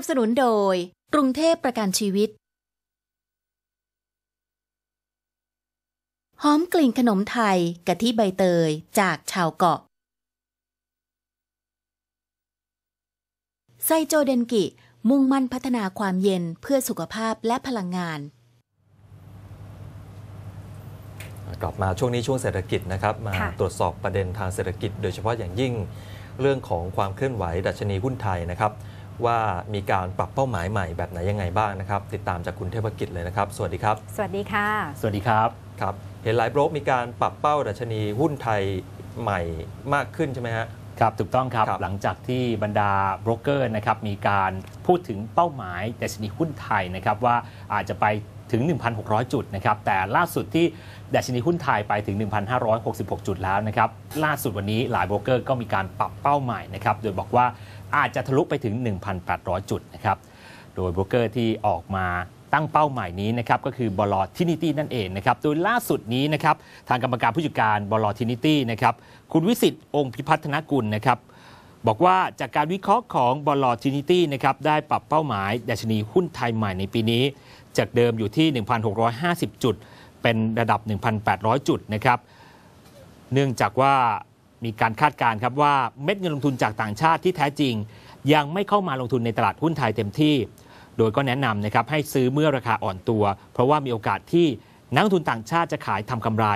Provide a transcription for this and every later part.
นับสนุนโดย กรุงเทพประกันชีวิต หอมกลิ่นขนมไทยกะทิใบเตยจากชาวเกาะ ไซโจเดนกิ มุ่งมั่นพัฒนาความเย็นเพื่อสุขภาพและพลังงานกลับมาช่วงนี้ช่วงเศรษฐกิจนะครับ มาค่ะตรวจสอบประเด็นทางเศรษฐกิจ โดยเฉพาะอย่างยิ่งเรื่องของความเคลื่อนไหวดัชนีหุ้นไทยนะครับ ว่ามีการปรับเป้าหมายใหม่แบบไหนยังไงบ้างนะครับ ติดตามจากคุณเทพกิจเลยนะครับ สวัสดีครับ สวัสดีค่ะ สวัสดีครับครับเห็นหลายโบรกมีการปรับเป้าดัชนีหุ้นไทยใหม่มากขึ้นใช่ไหมฮะครับถูกต้องครับครับหลังจากที่บรรดาโบรกเกอร์นะครับมีการพูดถึงเป้าหมายดัชนีหุ้นไทยนะครับว่าอาจจะไปถึง 1,600 จุดนะครับ แต่ล่าสุดที่ดัชนีหุ้นไทยไปถึง 1,566 จุดแล้วนะครับ ล่าสุดวันนี้หลายโบรกเกอร์ก็มีการปรับเป้าหมายนะครับ โดยบอกว่า อาจจะทะลุไปถึง 1,800 จุดนะครับ โดยโบรกเกอร์ที่ออกมาตั้งเป้าหมายนี้นะครับก็คือบลทินิตี้นั่นเองนะครับ โดยล่าสุดนี้นะครับทางกรรมการผู้จัดการบลทินิตี้นะครับคุณวิสิตองค์พิพัฒนกุลนะครับบอกว่าจากการวิเคราะห์ของบลทินิตี้นะครับได้ปรับเป้าหมายดัชนีหุ้นไทยใหม่ในปีนี้ จากเดิมอยู่ที่ 1,650 จุด เป็นระดับ 1,800 จุดนะครับเนื่องจากว่า มีการคาดการณ์ครับว่าเม็ดเงินลงทุนจากต่างชาติที่แท้จริง ยังไม่เข้ามาลงทุนในตลาดหุ้นไทยเต็มที่ โดยก็แนะนำนะครับให้ซื้อเมื่อราคาอ่อนตัว เพราะว่ามีโอกาสที่นักลงทุนต่างชาติจะขายทำกำไร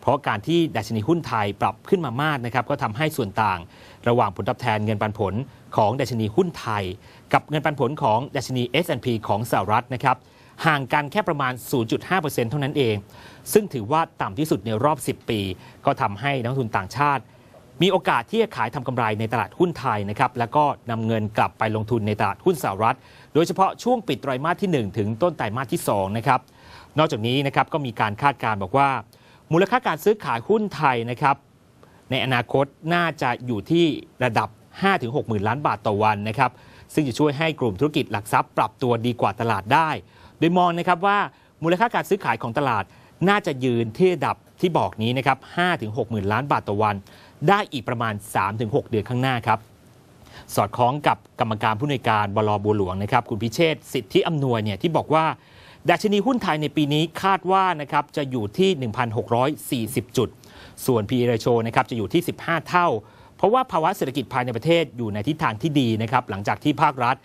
เพราะการที่ดัชนีหุ้นไทยปรับขึ้นมามากนะครับก็ทำให้ส่วนต่าง ระหว่างผลตอบแทนเงินปันผลของดัชนีหุ้นไทย กับเงินปันผลของดัชนี S&P ของสหรัฐนะครับห่างกันแค่ประมาณ 0.5%เท่านั้นเอง ซึ่งถือว่าต่ำที่สุดในรอบ 10 ปี ก็ทำให้นักลงทุนต่างชาติ มีโอกาสที่จะขายทำกำไรในตลาดหุ้นไทยนะครับแล้วก็นำเงินกลับไปลงทุนในตลาดหุ้นสหรัฐ โดยเฉพาะช่วงปิดไตรมาสที่ 1 ถึงต้นไตรมาสที่2นะครับนอกจากนี้นะครับก็มีการคาดการณ์บอกว่า มูลค่าการซื้อขายหุ้นไทยนะครับในอนาคตน่าจะอยู่ที่ระดับ 5-6หมื่นล้านบาทต่อวันนะครับซึ่งจะช่วยให้กลุ่มธุรกิจหลักทรัพย์ปรับตัวดีกว่าตลาดได้ โดยมองนะครับว่ามูลค่าการซื้อขายของตลาดน่าจะยืนที่ระดับที่บอกนี้นะครับ5-6หมื่นล้านบาทต่อวัน ได้อีกประมาณ 3-6 เดือนข้างหน้าครับสอดคล้องกับกรรมการผู้อำนวยการบลบัวหลวงนะครับคุณพิเชษฐ์สิทธิอำนวยเนี่ยที่บอกว่าดัชนีหุ้นไทยในปีนี้คาดว่านะครับจะอยู่ที่ 1,640 จุด ส่วน PE ratio นะครับจะอยู่ที่ 15 เท่า เพราะว่าภาวะเศรษฐกิจภายในประเทศอยู่ในทิศทางที่ดีนะครับหลังจากที่ภาครัฐ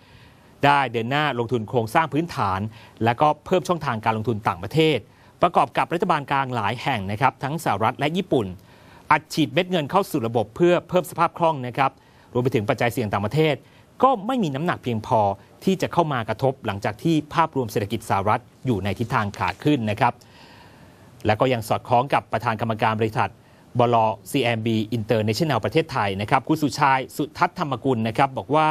ได้เดินหน้าลงทุนโครงสร้างพื้นฐาน และก็เพิ่มช่องทางการลงทุนต่างประเทศ ประกอบกับรัฐบาลกลางหลายแห่งนะครับทั้งสหรัฐและญี่ปุ่น อัดฉีดเม็ดเงินเข้าสู่ระบบเพื่อเพิ่มสภาพคล่องนะครับรวมไปถึงปัจจัยเสี่ยงต่างประเทศ ก็ไม่มีน้ำหนักเพียงพอที่จะเข้ามากระทบหลังจากที่ภาพรวมเศรษฐกิจสหรัฐอยู่ในทิศทางขาขึ้นนะครับและก็ยังสอดคล้องกับประธานกรรมการบริษัทบล CMB International ประเทศไทยนะครับคุณสุชายสุทัศธรรมกุลนะครับบอกว่า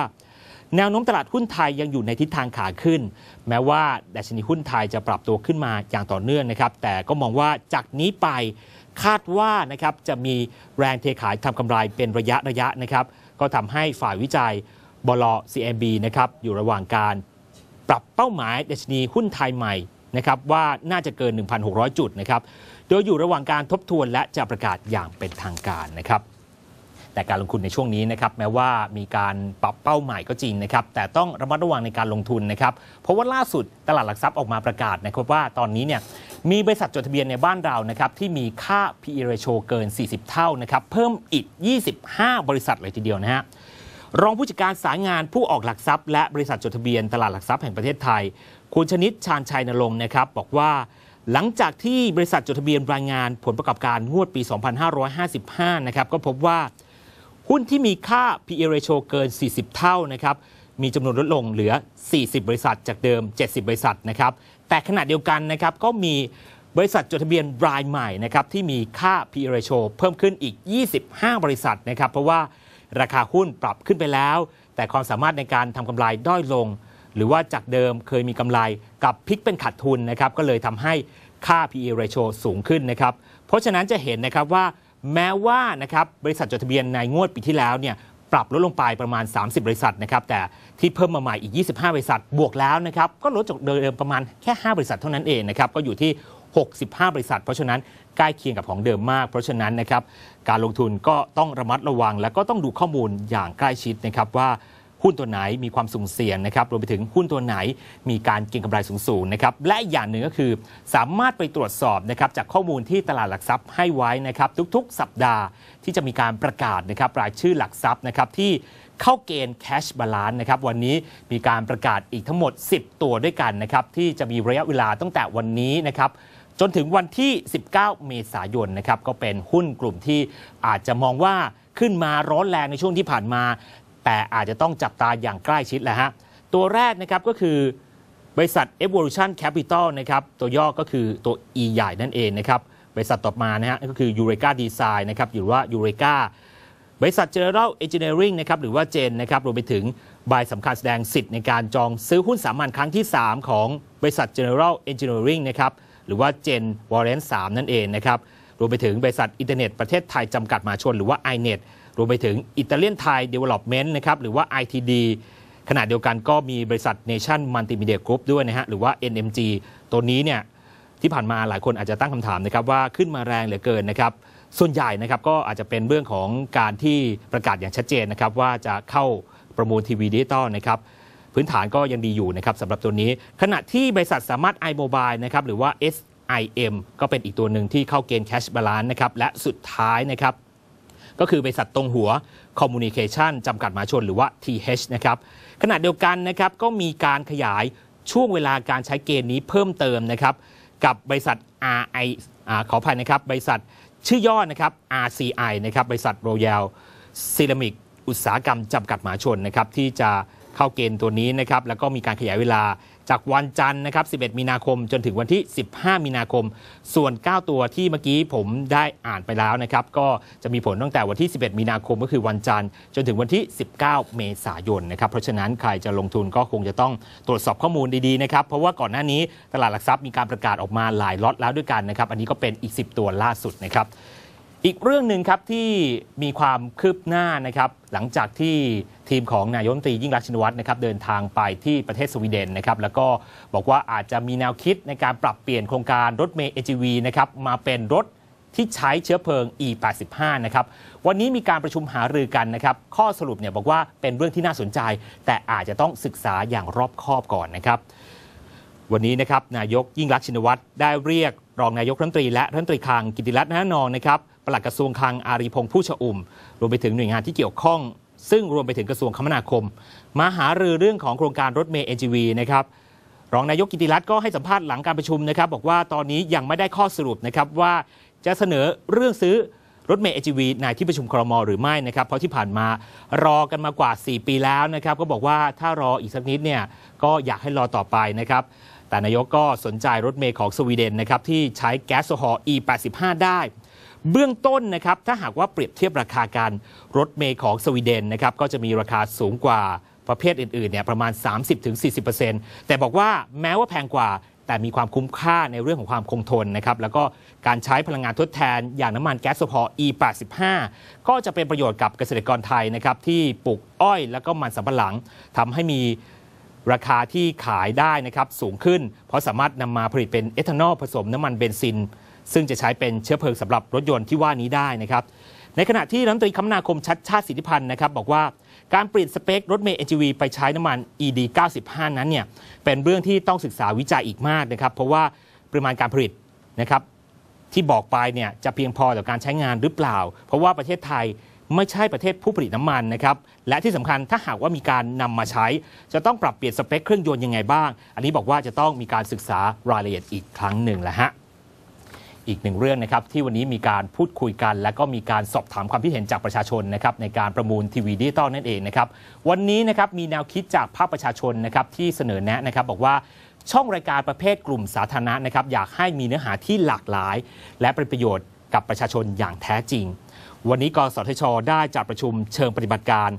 แนวโน้มตลาดหุ้นไทยยังอยู่ในทิศทางขาขึ้น แม้ว่าดัชนีหุ้นไทยจะปรับตัวขึ้นมาอย่างต่อเนื่องนะครับแต่ก็มองว่าจากนี้ไป คาดว่านะครับจะมีแรงเทขายทำกำไรเป็นระยะระยะนะครับ ก็ทำให้ฝ่ายวิจัยบล CMB นะครับอยู่ระหว่างการปรับเป้าหมายดัชนีหุ้นไทยใหม่นะครับว่าน่าจะเกิน 1,600 จุดนะครับ โดยอยู่ระหว่างการทบทวนและจะประกาศอย่างเป็นทางการนะครับ แต่การลงทุนในช่วงนี้นะครับแม้ว่ามีการปรับเป้าหมายก็จริงนะครับ แต่ต้องระมัดระวังในการลงทุนนะครับ เพราะว่าล่าสุดตลาดหลักทรัพย์ออกมาประกาศนะครับว่าตอนนี้เนี่ย มีบริษัทจดทะเบียนในบ้านเรานะครับที่มีค่า PE ratio เกิน 40 เท่านะครับเพิ่มอีก 25 บริษัทเลยทีเดียวนะฮะรองผู้จัดการสายงานผู้ออกหลักทรัพย์และบริษัทจดทะเบียนตลาดหลักทรัพย์แห่งประเทศไทย คุณชนิดชาญชัยนรงค์นะครับบอกว่าหลังจากที่บริษัทจดทะเบียนรายงานผลประกอบการงวดปี 2555 นะครับก็พบว่าหุ้นที่มีค่า PE ratio เกิน 40 เท่านะครับมีจำนวนลดลงเหลือ 40 บริษัทจากเดิม 70 บริษัทนะครับ แต่ขณะเดียวกันนะครับก็มีบริษัทจดทะเบียนรายใหม่นะครับที่มีค่า PE ratio เพิ่มขึ้นอีก 25 บริษัทนะครับเพราะว่าราคาหุ้นปรับขึ้นไปแล้ว แต่ความสามารถในการทำกำไรด้อยลง หรือว่าจากเดิมเคยมีกำไรกับพลิกเป็นขาดทุนนะครับก็เลยทำให้ค่า PE ratio สูงขึ้นนะครับเพราะฉะนั้นจะเห็นนะครับว่าแม้ว่านะครับบริษัทจดทะเบียนในงวดปีที่แล้วเนี่ย ปรับลดลงไปประมาณ 30 บริษัทนะครับแต่ที่เพิ่มมาใหม่อีก 25 บริษัทบวกแล้วนะครับก็ลดจากเดิมประมาณแค่ 5 บริษัทเท่านั้นเองนะครับก็อยู่ที่ 65 บริษัท เพราะฉะนั้นใกล้เคียงกับของเดิมมาก เพราะฉะนั้นนะครับการลงทุนก็ต้องระมัดระวัง และก็ต้องดูข้อมูลอย่างใกล้ชิดนะครับว่า หุ้นตัวไหนมีความสุ่มเสี่ยงนะครับรวมไปถึงหุ้นตัวไหนมีการเก็งกำไรสูงๆนะครับและอีกอย่างหนึ่งก็คือสามารถไปตรวจสอบนะครับจากข้อมูลที่ตลาดหลักทรัพย์ให้ไว้นะครับทุกๆ สัปดาห์ที่จะมีการประกาศนะครับรายชื่อหลักทรัพย์นะครับที่เข้าเกณฑ์แคชบาลานซ์นะครับวันนี้มีการประกาศอีกทั้งหมด 10 ตัวด้วยกันนะครับที่จะมีระยะเวลาตั้งแต่วันนี้นะครับจนถึงวันที่ 19 เมษายนนะครับก็เป็นหุ้นกลุ่มที่อาจจะมองว่าขึ้นมาร้อนแรงในช่วงที่ผ่านมา แต่อาจจะต้องจับตาอย่างใกล้ชิดแหละฮะ ตัวแรกนะครับก็คือบริษัท Evolution Capital นะครับ ตัวย่อก็คือตัว E ใหญ่นั่นเองนะครับ บริษัทต่อมานะฮะก็คือ Eureka Design นะครับหรือว่า Eureka บริษัท General Engineering นะครับหรือว่าเจนนะครับรวมไปถึงใบสำคัญแสดงสิทธิ์ในการจองซื้อหุ้นสามัญครั้งที่ 3 ของบริษัท General Engineering นะครับหรือว่า Gen Warrant 3นั่นเองนะครับรวมไปถึงบริษัทอินเทอร์เน็ตประเทศไทยจำกัดมหาชนหรือว่า iNet รวมไปถึงอิตาเลียนไทยเดเวล็อปเมนต์นะครับหรือว่า ITD ขณะเดียวกันก็มีบริษัท Nation Multimedia Group ด้วยนะฮะหรือว่า NMG ตัวนี้เนี่ยที่ผ่านมาหลายคนอาจจะตั้งคำถามนะครับว่าขึ้นมาแรงเหลือเกินนะครับส่วนใหญ่นะครับก็อาจจะเป็นเรื่องของการที่ประกาศอย่างชัดเจนนะครับว่าจะเข้าประมูลทีวีดิจิตอลนะครับพื้นฐานก็ยังดีอยู่นะครับสำหรับตัวนี้ ขณะที่บริษัทสามารถ iMobile นะครับหรือว่า SIM ก็เป็นอีกตัวหนึ่งที่เข้าเกณฑ์ Cash Balance นะครับและสุดท้ายนะครับ ก็คือบริษัทตรงหัว Communication จำกัดมหาชนหรือว่า TH นะครับขณะเดียวกันนะครับก็มีการขยายช่วงเวลาการใช้เกณฑ์นี้เพิ่มเติมนะครับกับบริษัท RI อขออภัยนะครับบริษัทชื่อย่อนะครับ RCI นะครับบริษัท Royal Ceramic อุตสาหกรรมจำกัดมหาชนนะครับที่จะเข้าเกณฑ์ตัวนี้นะครับแล้วก็มีการขยายเวลา จากวันจันทร์นะครับ 11 มีนาคมจนถึงวันที่ 15 มีนาคม ส่วน 9 ตัวที่เมื่อกี้ผมได้อ่านไปแล้วนะครับ ก็จะมีผลตั้งแต่วันที่ 11 มีนาคมก็คือวันจันทร์จนถึงวันที่ 19 เมษายนนะครับ เพราะฉะนั้นใครจะลงทุนก็คงจะต้องตรวจสอบข้อมูลดีๆนะครับ เพราะว่าก่อนหน้านี้ตลาดหลักทรัพย์มีการประกาศออกมาหลายล็อตแล้วด้วยกันนะครับ อันนี้ก็เป็นอีก 10 ตัวล่าสุดนะครับ อีกเรื่องหนึ่งครับที่มีความคืบหน้านะครับหลังจากที่ทีมของนายกรัฐมนตรียิ่งรักษินวัตรนะครับเดินทางไปที่ประเทศสวีเดนนะครับแล้วก็บอกว่าอาจจะมีแนวคิดในการปรับเปลี่ยนโครงการรถเมล์ AGV นะครับมาเป็นรถที่ใช้เชื้อเพลิง E85 นะครับวันนี้มีการประชุมหารือกันนะครับข้อสรุปเนี่ยบอกว่าเป็นเรื่องที่น่าสนใจ แต่อาจจะต้องศึกษาอย่างรอบคอบก่อนนะครับวันนี้นะครับนายกยิ่งรักษินวัตรได้เรียกรองนายกรัฐมนตรีและรัฐมนตรีคลังกิติรัตน์นานองนะครับ ปลัดกระทรวงคลังอารีพงษ์ผู้ชอุ่ม รวมไปถึงหน่วยงานที่เกี่ยวข้อง ซึ่งรวมไปถึงกระทรวงคมนาคม มาหารือเรื่องของโครงการรถเมล์ NGV นะครับรองนายกกิติรัตน์ก็ให้สัมภาษณ์หลังการประชุมนะครับ บอกว่าตอนนี้ยังไม่ได้ข้อสรุปนะครับว่าจะเสนอเรื่องซื้อรถเมล์ NGV ในที่ประชุมครมหรือไม่นะครับ เพราะที่ผ่านมารอกันมากว่า 4 ปีแล้วนะครับ ก็บอกว่าถ้ารออีกสักนิดเนี่ยก็อยากให้รอต่อไปนะครับ แต่นายกก็สนใจรถเมล์ของสวีเดนนะครับที่ใช้แก๊สโซฮอล์ E85 ได้ เบื้องต้นนะครับถ้าหากว่าเปรียบเทียบราคากันรถเมล์ของสวีเดนนะครับก็จะมีราคาสูงกว่าประเภทอื่นๆเนี่ยประมาณ 30-40%แต่บอกว่าแม้ว่าแพงกว่าแต่มีความคุ้มค่าในเรื่องของความคงทนนะครับ แล้วก็การใช้พลังงานทดแทน อย่างน้ำมันแก๊สโซฮอล์ E85 ก็จะเป็นประโยชน์กับเกษตรกรไทยนะครับ ที่ปลูกอ้อยแล้วก็มันสำปะหลังทำให้มีราคาที่ขายได้นะครับสูงขึ้น เพราะสามารถนำมาผลิตเป็นเอทานอลผสมน้ำมันเบนซิน ซึ่งจะใช้เป็นเชื้อเพลิงสำหรับรถยนต์ที่ว่านี้ได้นะครับ ในขณะที่รัฐมนตรีคมนาคมชัดชาติสิทธิพันธ์นะครับบอกว่าการเปลี่ยนสเปครถเมล์ NGV ไปใช้น้ำมัน ED 95 นั้นเนี่ยเป็นเรื่องที่ต้องศึกษาวิจัยอีกมากนะครับ เพราะว่าปริมาณการผลิตนะครับที่บอกไปเนี่ยจะเพียงพอต่อการใช้งานหรือเปล่า เพราะว่าประเทศไทยไม่ใช่ประเทศผู้ผลิตน้ำมันนะครับ และที่สำคัญถ้าหากว่ามีการนำมาใช้ จะต้องปรับเปลี่ยนสเปคเครื่องยนต์ยังไงบ้าง อันนี้บอกว่าจะต้องมีการศึกษารายละเอียดอีกครั้งหนึ่งแหละฮะ อีกหนึ่งเรื่องนะครับที่วันนี้มีการพูดคุยกัน และก็มีการสอบถามความคิดเห็นจากประชาชนนะครับในการประมูลทีวีดิจิตอลนั่นเองนะครับวันนี้นะครับมีแนวคิดจากภาคประชาชนนะครับที่เสนอแนะนะครับบอกว่าช่องรายการประเภทกลุ่มสาธารณะนะครับอยากให้มีเนื้อหาที่หลากหลาย และเป็นประโยชน์กับประชาชนอย่างแท้จริง วันนี้กสทช ได้จัดประชุมเชิงปฏิบัติการ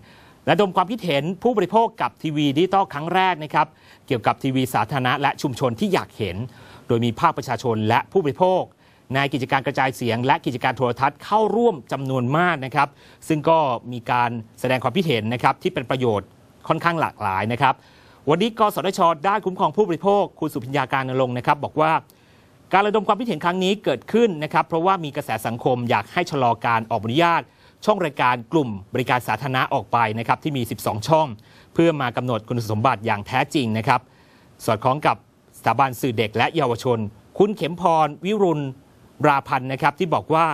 และดมความคิดเห็นผู้บริโภคกับทีวีดิจิตอลครั้งแรกนะครับเกี่ยวกับทีวีสาธารณะและชุมชนที่อยากเห็น โดยมีภาคประชาชนและผู้บริโภค ในกิจการกระจายเสียง และกิจการโทรทัศน์เข้าร่วมจำนวนมากนะครับ ซึ่งก็มีการแสดงความคิดเห็นนะครับที่เป็นประโยชน์ค่อนข้างหลากหลายนะครับ วันนี้กสทชได้คุ้มครองผู้บริโภคคุณสุพิญญาการนรงค์นะครับ บอกว่าการระดมความคิดเห็นครั้งนี้เกิดขึ้นนะครับเพราะว่ามีกระแสสังคมอยากให้ชะลอการออกอนุญาต ช่องรายการกลุ่มบริการสาธารณะออกไปนะครับที่มี 12 ช่อง เพื่อมากำหนดคุณสมบัติอย่างแท้จริงนะครับ สอดคล้องกับสถาบันสื่อเด็กและเยาวชน คุณเข็มพรวิรุณ ราพันธ์นะครับที่บอกว่า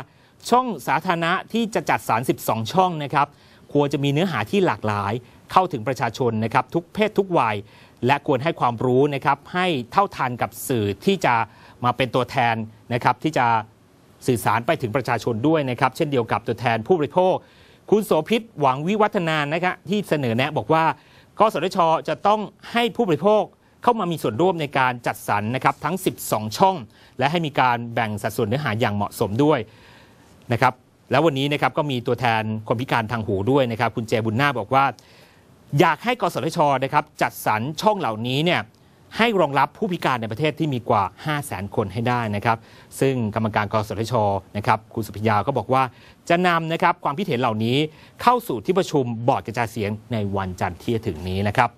ช่องสาธารณะที่จะจัดสรร12 ช่องนะครับควรจะมีเนื้อหาที่หลากหลาย เข้าถึงประชาชนนะครับทุกเพศทุกวัย และควรให้ความรู้นะครับให้เท่าทันกับสื่อที่จะมาเป็นตัวแทนนะครับที่จะสื่อสารไปถึงประชาชนด้วยนะครับเช่นเดียวกับตัวแทนผู้บริโภค คุณโสภิตหวังวิวัฒนานะครับที่เสนอแนะบอกว่า กสทชจะต้องให้ผู้บริโภค เข้ามามีส่วนร่วมในการจัดสรรนะครับทั้ง 12 ช่อง และให้มีการแบ่งสัดส่วนเนื้อหาอย่างเหมาะสมด้วยนะครับแล้ววันนี้นะครับก็มีตัวแทนคนพิการทางหูด้วยนะครับคุณเจบุญนาบอกว่า อยากให้กสทชนะครับจัดสรรช่องเหล่านี้เนี่ยให้รองรับผู้พิการในประเทศที่มีกว่า 5 0 0แสนคนให้ได้นะครับ ซึ่งกรรมการกสทชนะครับคุณสุพิยาก็บอกว่าจะนำนะครับความคิดเห็นเหล่านี้เข้าสู่ที่ประชุมบอร์ดกระจายเสียงในวันจันทร์ที่จะถึงนี้นะครับ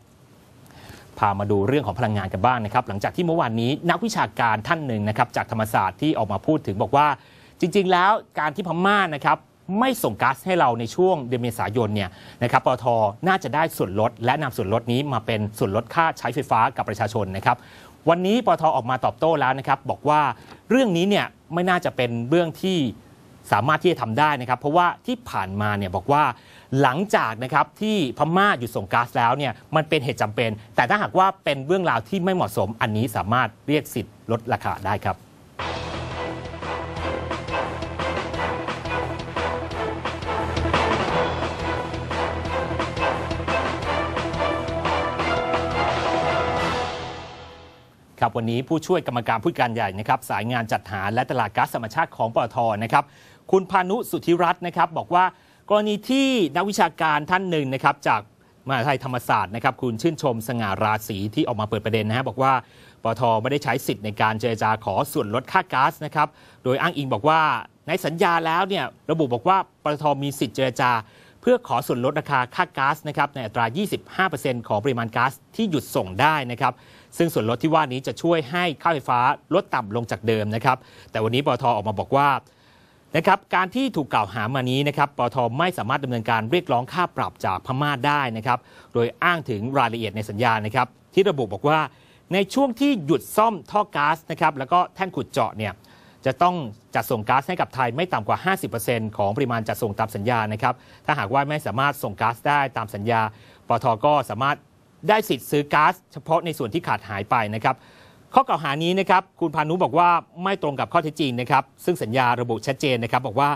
พามาดูเรื่องของพลังงานกันบ้างนะครับ หลังจากที่เมื่อวานนี้นักวิชาการท่านหนึ่งนะครับจากธรรมศาสตร์ที่ออกมาพูดถึงบอกว่า จริง ๆ แล้วการที่พม่านะครับไม่ส่งก๊าซให้เราในช่วงเดือนเมษายนเนี่ยนะครับปตทน่าจะได้ส่วนลด และนำส่วนลดนี้มาเป็นส่วนลดค่าใช้ไฟฟ้ากับประชาชนนะครับ วันนี้ปตทออกมาตอบโต้แล้วนะครับ บอกว่าเรื่องนี้เนี่ยไม่น่าจะเป็นเรื่องที่สามารถที่จะทำได้นะครับ เพราะว่าที่ผ่านมาเนี่ยบอกว่า หลังจากนะครับที่พม่าหยุดส่งก๊าซแล้วเนี่ยมันเป็นเหตุจำเป็น แต่ถ้าหากว่าเป็นเรื่องราวที่ไม่เหมาะสมอันนี้สามารถเรียกสิทธิ์ลดราคาได้ครับครับวันนี้ผู้ช่วยกรรมการผู้การใหญ่นะครับสายงานจัดหาและตลาดก๊าซธรรมชาติของปตทนะครับคุณพานุสุทธิรัตน์นะครับบอกว่า กรณีที่นักวิชาการท่านหนึ่งนะครับจากมหาวิทยาลัยธรรมศาสตร์นะครับคุณชื่นชมสง่าราศีที่ออกมาเปิดประเด็นนะฮะบอกว่าปทไม่ได้ใช้สิทธิ์ในการเจรจาขอส่วนลดค่าก๊าซนะครับโดยอ้างอิงบอกว่าในสัญญาแล้วเนี่ยระบุบอกว่าปตทมีสิทธิ์เจรจา เพื่อขอส่วนลดราคาค่าก๊าซนะครับในอัตรา 25%ของปริมาณก๊าซที่หยุดส่งได้นะครับซึ่งส่วนลดที่ว่านี้จะช่วยให้ค่าไฟฟ้าลดต่ำลงจากเดิมนะครับแต่วันนี้ปตทออกมาบอกว่า นะครับการที่ถูกกล่าวหามานี้นะครับปทไม่สามารถดำเนินการเรียกร้องค่าปรับจากพม่าได้นะครับ โดยอ้างถึงรายละเอียดในสัญญานะครับ ที่ระบุบอกว่าในช่วงที่หยุดซ่อมท่อก๊าซนะครับแล้วก็แท่นขุดเจาะเนี่ยจะต้องจัดส่งก๊าซให้กับไทยไม่ต่ำกว่า 50%ของปริมาณจัดส่งตามสัญญานะครับ ถ้าหากว่าไม่สามารถส่งก๊าซได้ตามสัญญา ปทก็สามารถได้สิทธิ์ซื้อก๊าซเฉพาะในส่วนที่ขาดหายไปนะครับ ข้อกล่าวหานี้นะครับคุณพานุบอกว่าไม่ตรงกับข้อเท็จจริงนะครับซึ่งสัญญาระบุชัดเจนนะครับบอกว่า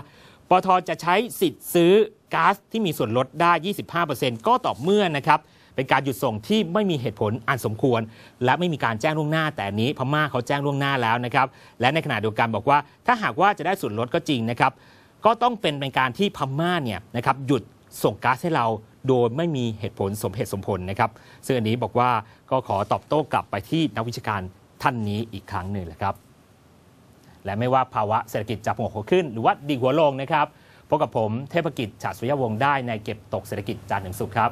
ปตทจะใช้สิทธิ์ซื้อก๊าซที่มีส่วนลดได้ 25%ก็ต่อเมื่อนะครับเป็นการหยุดส่งที่ไม่มีเหตุผลอันสมควร และไม่มีการแจ้งล่วงหน้า แต่นนี้พม่าเขาแจ้งล่วงหน้าแล้วนะครับและในขณะเดียวกันบอกว่า ถ้าหากว่าจะได้ส่วนลดก็จริงนะครับก็ต้องเป็นเป็นการที่พม่าเนี่ยนะครับหยุดส่งก๊าซให้เราโดยไม่มีเหตุผลสมเหตุสมผลนะครับซึ่งอันนี้บอกว่าก็ขอตอบโต้กลับไปที่นักวิชาการ ท่านนี้อีกครั้งหนึ่งแหละครับ และไม่ว่าภาวะเศรษฐกิจจะหัวหัวขึ้น หรือว่าดีหัวลงนะครับพบกับผมเทพกิจฉาสุริยวงศ์ได้ในเก็บตกเศรษฐกิจจานถึงสุขครับ